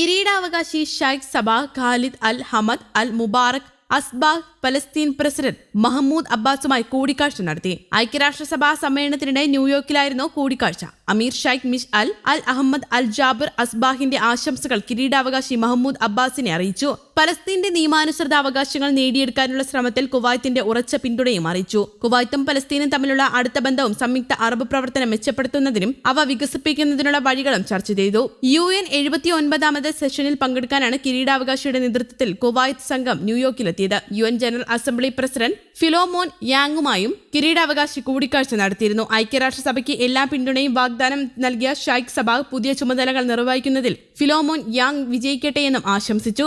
കിരീടാവകാശി Sheikh Sabah Khalid Al Hamad Al Mubarak Al Sabah Palestine president Mahmoud അബ്ബാസുമായി കൂടിക്കാഴ്ച നടത്തി. ഐക്യരാഷ്ട്രസഭാ സമ്മേളനത്തിനിടെ ന്യൂയോർക്കിലായിരുന്നു കൂടിക്കാഴ്ച. അമീർ ഷൈഖ് മിഷ് അൽ അൽ അഹമ്മദ് അൽ ജാബിർ അസ്ബാഹിന്റെ ആശംസകൾ കിരീടാവകാശി മഹമ്മൂദ് അബ്ബാസിനെ അറിയിച്ചു. പലസ്തീന്റെ നിയമാനുസൃത അവകാശങ്ങൾ നേടിയെടുക്കാനുള്ള ശ്രമത്തിൽ കുവൈത്തിന്റെ ഉറച്ച പിന്തുണയും അറിയിച്ചു. കുവൈത്തും പലസ്തീനും തമ്മിലുള്ള അടുത്ത ബന്ധവും സംയുക്ത അറബ് പ്രവർത്തനം മെച്ചപ്പെടുത്തുന്നതിനും അവ വികസിപ്പിക്കുന്നതിനുള്ള വഴികളും ചർച്ച ചെയ്തു. യു എൻ എഴുപത്തി ഒൻപതാമത് സെഷനിൽ പങ്കെടുക്കാനാണ് കിരീടാവകാശിയുടെ നേതൃത്വത്തിൽ കുവൈത്ത് സംഘം ന്യൂയോർക്കിലെത്തിയത്. U N general assembly president Philemon യാങ്ങുമായും കിരീടാവകാശി കൂടിക്കാഴ്ച നടത്തിയിരുന്നു. ഐക്യരാഷ്ട്രസഭയ്ക്ക് എല്ലാ പിന്തുണയും വാഗ്ദാനം നൽകിയ ഷൈഖ് സഭ പുതിയ ചുമതലകൾ നിർവഹിക്കുന്നതിൽ ഫിലോമോൻ യാങ് വിജയിക്കട്ടെയെന്നും ആശംസിച്ചു.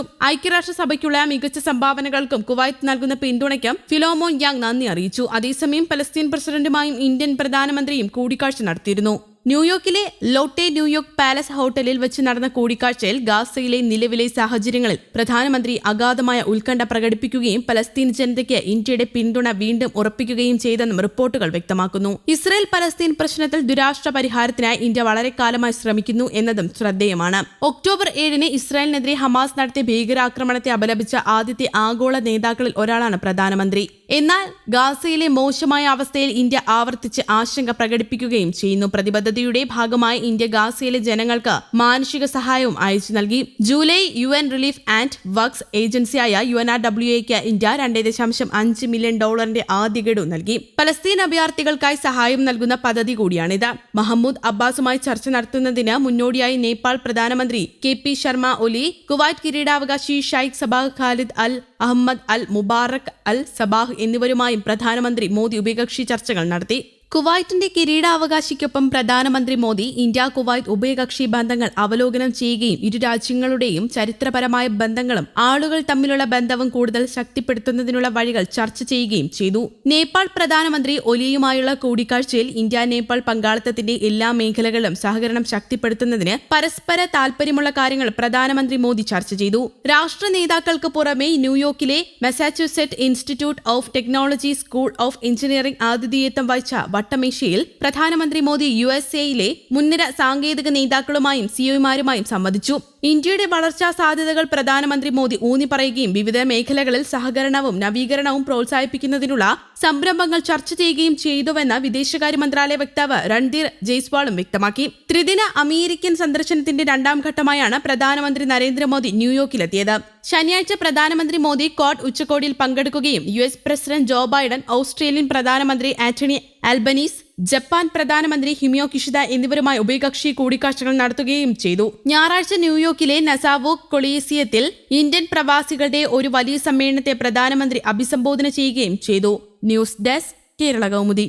ഐക്യരാഷ്ട്രസഭയ്ക്കുള്ള മികച്ച സംഭാവനകൾക്കും കുവൈത്ത് നൽകുന്ന പിന്തുണയ്ക്കും ഫിലോമോൻ യാങ് നന്ദി അറിയിച്ചു. അതേസമയം പലസ്തീൻ പ്രസിഡന്റുമായും ഇന്ത്യൻ പ്രധാനമന്ത്രിയും കൂടിക്കാഴ്ച നടത്തിയിരുന്നു. ന്യൂയോർക്കിലെ ലോട്ടെ ന്യൂയോർക്ക് പാലസ് ഹോട്ടലിൽ വെച്ച് നടന്ന കൂടിക്കാഴ്ചയിൽ ഗാസയിലെ നിലവിലെ സാഹചര്യങ്ങളിൽ പ്രധാനമന്ത്രി അഗാധമായ ഉത്കണ്ഠ പ്രകടിപ്പിക്കുകയും പലസ്തീൻ ജനതയ്ക്ക് ഇന്ത്യയുടെ പിന്തുണ വീണ്ടും ഉറപ്പിക്കുകയും ചെയ്തെന്നും റിപ്പോർട്ടുകൾ വ്യക്തമാക്കുന്നു. ഇസ്രയേൽ പലസ്തീൻ പ്രശ്നത്തിൽ ദുരാഷ്ട്ര പരിഹാരത്തിനായി ഇന്ത്യ വളരെ കാലമായി ശ്രമിക്കുന്നു എന്നതും ശ്രദ്ധേയമാണ്. ഒക്ടോബർ ഏഴിന് ഇസ്രായേലിനെതിരെ ഹമാസ് നടത്തിയ ഭീകരാക്രമണത്തെ അപലപിച്ച ആദ്യത്തെ ആഗോള നേതാക്കളിൽ ഒരാളാണ് പ്രധാനമന്ത്രി. എന്നാൽ ഗാസയിലെ മോശമായ അവസ്ഥയിൽ ഇന്ത്യ ആവർത്തിച്ച് ആശങ്ക പ്രകടിപ്പിക്കുകയും ചെയ്യുന്നു. പ്രതിബദ്ധതയുടെ ഭാഗമായി ഇന്ത്യ ഗാസയിലെ ജനങ്ങൾക്ക് മാനുഷിക സഹായവും അയച്ചു നൽകി. July U N relief and works ഏജൻസിയായ യു എൻ ആർ ഡബ്ല്യു എക്ക് ഇന്ത്യ രണ്ട് ദശാംശം അഞ്ച് മില്യൺ ഡോളറിന്റെ ആദ്യ ഗഡു നൽകി. പലസ്തീൻ അഭയാർത്ഥികൾക്കായി സഹായം നൽകുന്ന പദ്ധതി കൂടിയാണിത്. മഹമ്മൂദ് അബ്ബാസുമായി ചർച്ച നടത്തുന്നതിന് മുന്നോടിയായി നേപ്പാൾ പ്രധാനമന്ത്രി K P Sharma Oli Kuwait കിരീടാവകാശി Sheikh Sabah Khalid Al Ahmad Al Mubarak Al Sabah എന്നിവരുമായും പ്രധാനമന്ത്രി മോദി ഉഭയകക്ഷി ചർച്ചകൾ നടത്തി. കുവൈറ്റിന്റെ കിരീടാവകാശിക്കൊപ്പം പ്രധാനമന്ത്രി മോദി ഇന്ത്യ കുവൈറ്റ് ഉഭയകക്ഷി ബന്ധങ്ങൾ അവലോകനം ചെയ്യുകയും ഇരു രാജ്യങ്ങളുടെയും ചരിത്രപരമായ ബന്ധങ്ങളും ആളുകൾ തമ്മിലുള്ള ബന്ധവും കൂടുതൽ ശക്തിപ്പെടുത്തുന്നതിനുള്ള വഴികൾ ചർച്ച ചെയ്യുകയും ചെയ്തു. നേപ്പാൾ പ്രധാനമന്ത്രി ഒലിയുമായുള്ള കൂടിക്കാഴ്ചയിൽ ഇന്ത്യ നേപ്പാൾ പങ്കാളിത്തത്തിന്റെ എല്ലാ മേഖലകളിലും സഹകരണം ശക്തിപ്പെടുത്തുന്നതിന് പരസ്പര താൽപര്യമുള്ള കാര്യങ്ങൾ പ്രധാനമന്ത്രി മോദി ചർച്ച ചെയ്തു. രാഷ്ട്ര നേതാക്കൾക്ക് പുറമെ ന്യൂയോർക്കിലെ Massachusetts institute of technology school of engineering ആതിഥേയത്വം വഹിച്ച വട്ടമേശയിൽ പ്രധാനമന്ത്രി മോദി യു എസ് എയിലെ മുൻനിര സാങ്കേതിക നേതാക്കളുമായും സിഒമാരുമായും സംവദിച്ചു. ഇന്ത്യയുടെ വളർച്ചാ സാധ്യതകൾ പ്രധാനമന്ത്രി മോദി ഊന്നിപ്പറയുകയും വിവിധ മേഖലകളിൽ സഹകരണവും നവീകരണവും പ്രോത്സാഹിപ്പിക്കുന്നതിനുള്ള സംരംഭങ്ങൾ ചർച്ച ചെയ്യുകയും ചെയ്തുവെന്ന് വിദേശകാര്യ മന്ത്രാലയ വക്താവ് രൺധീർ ജയ്സ്വാളും വ്യക്തമാക്കി. ത്രിദിന അമേരിക്കൻ സന്ദർശനത്തിന്റെ രണ്ടാം ഘട്ടമായാണ് പ്രധാനമന്ത്രി നരേന്ദ്രമോദി ന്യൂയോർക്കിലെത്തിയത്. ശനിയാഴ്ച പ്രധാനമന്ത്രി മോദി കോട്ട് ഉച്ചകോടിയിൽ പങ്കെടുക്കുകയും U S president Joe Biden Australian പ്രധാനമന്ത്രി ആന്റണി ആൽബനീസ് ജപ്പാൻ പ്രധാനമന്ത്രി ഹിമിയോ കിഷിദ എന്നിവരുമായി ഉഭയകക്ഷി കൂടിക്കാഴ്ചകൾ നടത്തുകയും ചെയ്തു. ഞായറാഴ്ച ന്യൂയോർക്കിലെ നസാവോ കൊളീസിയത്തിൽ ഇന്ത്യൻ പ്രവാസികളുടെ ഒരു വലിയ സമ്മേളനത്തെ പ്രധാനമന്ത്രി അഭിസംബോധന ചെയ്യുകയും ചെയ്തു. News desk Kerala Kaumudi.